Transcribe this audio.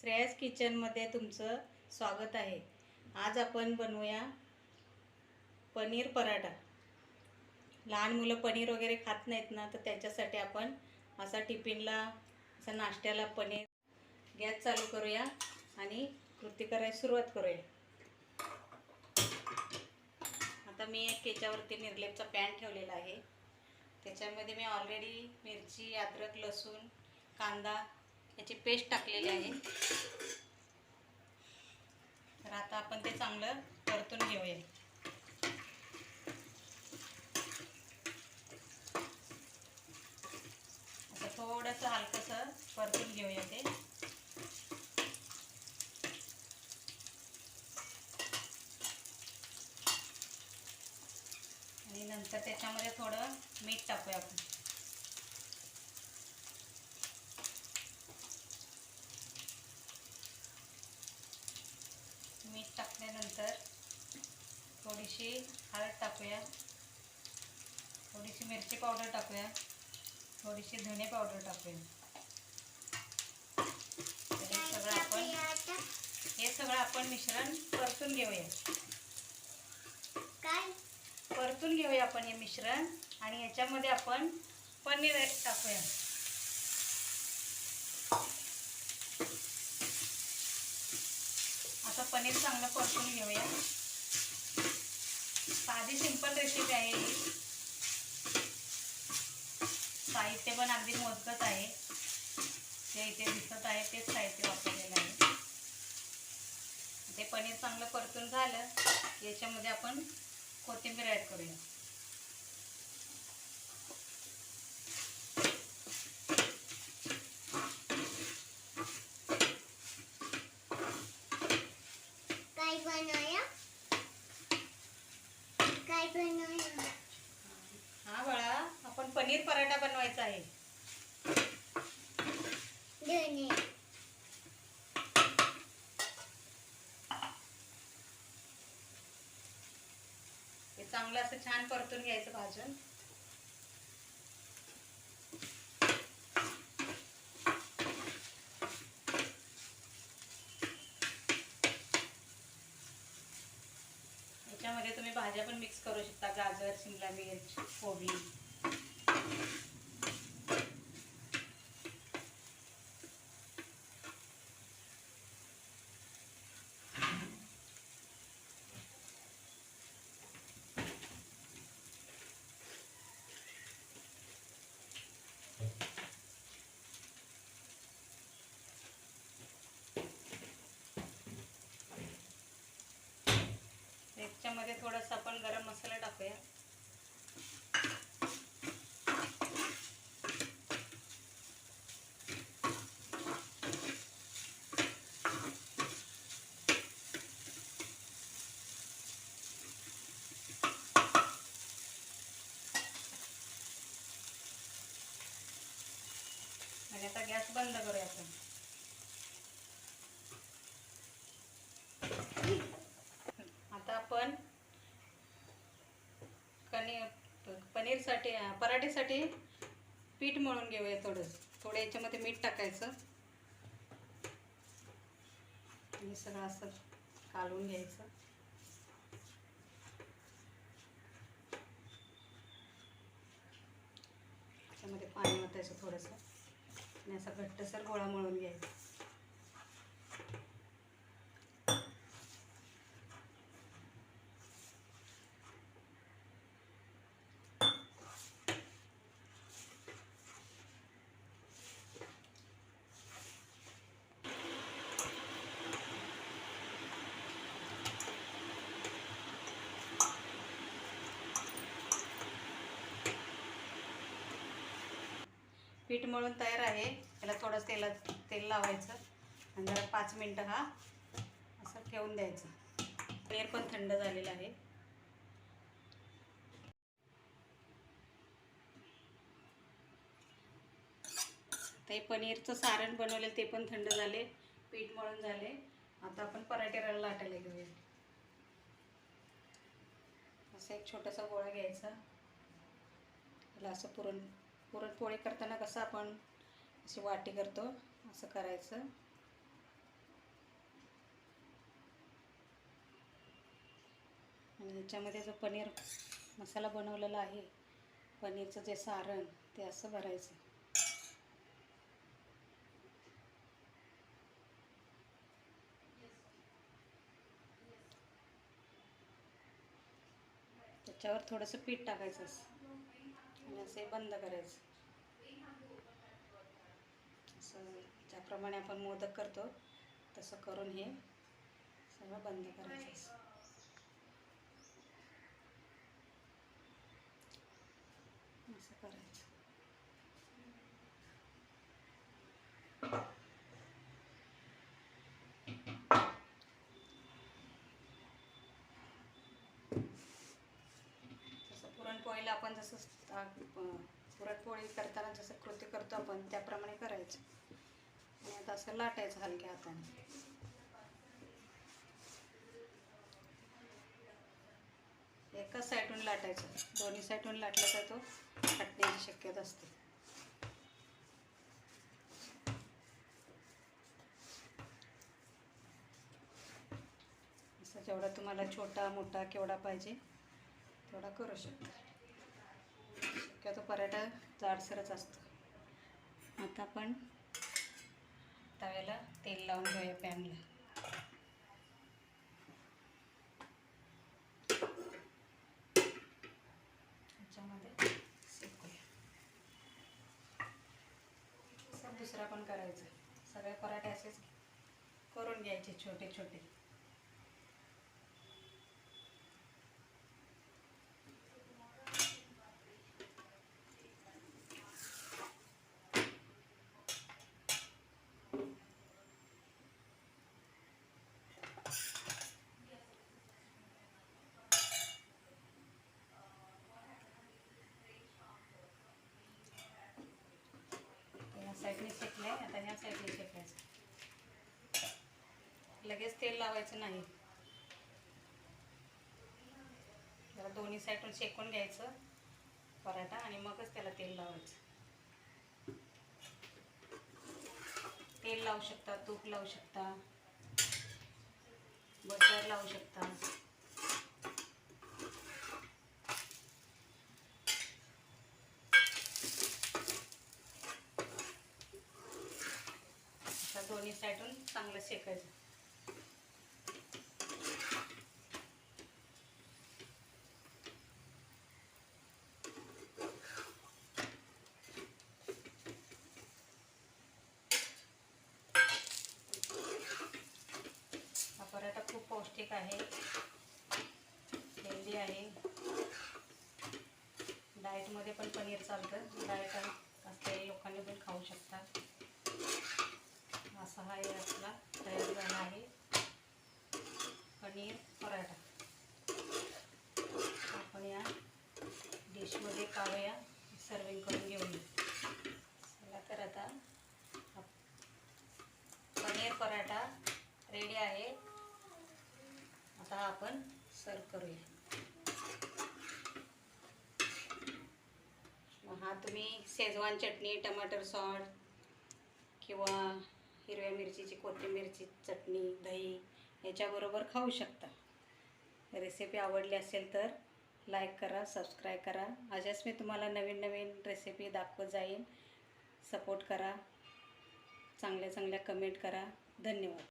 श्रेयस किचनमध्ये तुमचं स्वागत आहे. आज आपण बनवूया पनीर पराठा. लहान मुलं पनीर वगैरे खात नाहीत ना तर त्याच्यासाठी आपण असा टिफिनला असा नाश्त्याला पनीर गॅस चालू करूया आणि कृती करायला सुरुवात करूया. आता मी एक याच्यावरती निर्लेपचा पॅन ठेवलेला आहे. त्याच्यामध्ये मी ऑलरेडी मिरची अद्रक लसूण कांदा याची पेस्ट टाकलेली आहे. तर आता आपण ते चांगलं परतून घेऊया. असं थोडंसं हलकंसं परतून घेऊया ते. आणि नंतर त्याच्यामध्ये थोडं मीठ टाकूया आपण मीठ टाकल्यानंतर थोडीशी हळद टाकूया. थोडीशी मिरची पावडर टाकूया. थोडीशी धणे पावडर टाकूया. हे सगळं आपण हे सगळं आपण मिश्रण परतून घेऊया. काय? परतून घेऊया आपण हे मिश्रण आणि याच्यामध्ये आपण पनीर टाकूया. असं पनीर चांगलं परतून घेऊया. साधी सिंपल रेसिपी आहे. साहित्य पण अगदी मोजकच आहे. जे इथे दिसत आहे तेच साहित्य वापरलेलं आहे. ते पनीर चांगलं परतून झालं याच्यामध्ये आपण कोथिंबीर ॲड करूया काय बनवूया काय बनवूया हा बाळा आपण पनीर पराठा बनवायचा आहे. हे चांगलं असं छान परतून घ्यायचं भाजून. याच्यामध्ये तुम्ही भाज्या पण मिक्स करू शकता. गाजर शिमला मिर्च कोबी. त्याच्यामध्ये थोडासा आपण गरम मसाला टाकूया. आणि आता गॅस बंद करूया आपण. आता आपण कणी पनीरसाठी पराठेसाठी पराठीसाठी पीठ मळून घेऊया थोडंसं थोडं याच्यामध्ये मीठ टाकायचं. आणि सगळं असं कालवून घ्यायचं. त्याच्यामध्ये पाणी ओतायचं थोडंसं. आणि असा घट्टसर गोळा मळून घ्यायचा. पीठ मळून तयार आहे. त्याला थोडं तेला तेल लावायचं. आणि जरा पाच मिनटं हा असं ठेवून द्यायचं. पनीर पण थंड झालेलं आहे. ते पनीरचं सारण बनवलेलं ते पण थंड झाले. पीठ मळून झाले. आता आपण पराठे लाटायला घेऊया असं एक छोटासा गोळा घ्यायचा. त्याला असं पुरण पुरणपोळी करताना कसं आपण अशी वाटी करतो असं करायचं. आणि ह्याच्यामध्ये जो पनीर मसाला बनवलेला आहे पनीरचं जे सारण ते असं भरायचं. त्याच्यावर थोडंसं पीठ टाकायचं असं. आणि बंद करायचं. असं ज्याप्रमाणे आपण मोदक करतो तसं करून हे सगळं बंद करायचं. असं करायचं जसं पुरणपोळीला आपण जसं पुरणपोळी करताना जसं कृती करतो आपण त्याप्रमाणे करायचं. आणि आता असं लाटायचं हलक्या हाताने. एकाच साईडून लाटायचं. दोन्ही साईडून लाटला तर तो फाटण्याची शक्यता असते. असं जेवढा तुम्हाला छोटा मोठा केवढा पाहिजे तेवढा करू शकता. शक्यतो पराठा जाडसरच असतो. आता आपण तव्याला तेल लावून घेऊया पॅनला. त्याच्यामध्ये शेकूया. दुसरा पण करायचं. सगळे पराठे असेच करून घ्यायचे छोटे छोटे ह्या साईडने शेकले आता ह्या साईडने शेकायचं लगेच तेल लावायचं नाही. जरा दोन्ही साईडून शेकून घ्यायचं पराठा आणि मगच त्याला तेल लावायचं. तेल लावू शकता तूप लावू शकता बटर लावू शकता. दोन्ही साईडून चांगलं शेकायचं हा पराठा खूप पौष्टिक आहे. हेल्दी आहे. डाएटमध्ये पण पनीर चालतं. डाएट असलेल्या लोकांनी पण खाऊ शकतात. असा हा आपला तयार झाला आहे. पनीर पराठा. आपण या डिशमध्ये काढूया सर्विंग करून घेऊया चला तर आता हा पनीर पराठा रेडी आहे आता हा आपण सर्व करूया मग हा तुम्ही शेजवान चटणी टमाटर सॉस किंवा हिरव्या मिरचीची कोथिंबीरची चटणी दही याच्याबरोबर खाऊ शकता. रेसिपी आवडली असेल तर लाईक करा सबस्क्राईब करा. अशाच मी तुम्हाला नवीन नवीन रेसिपी दाखवत जाईन. सपोर्ट करा. चांगल्या चांगल्या कमेंट करा. धन्यवाद.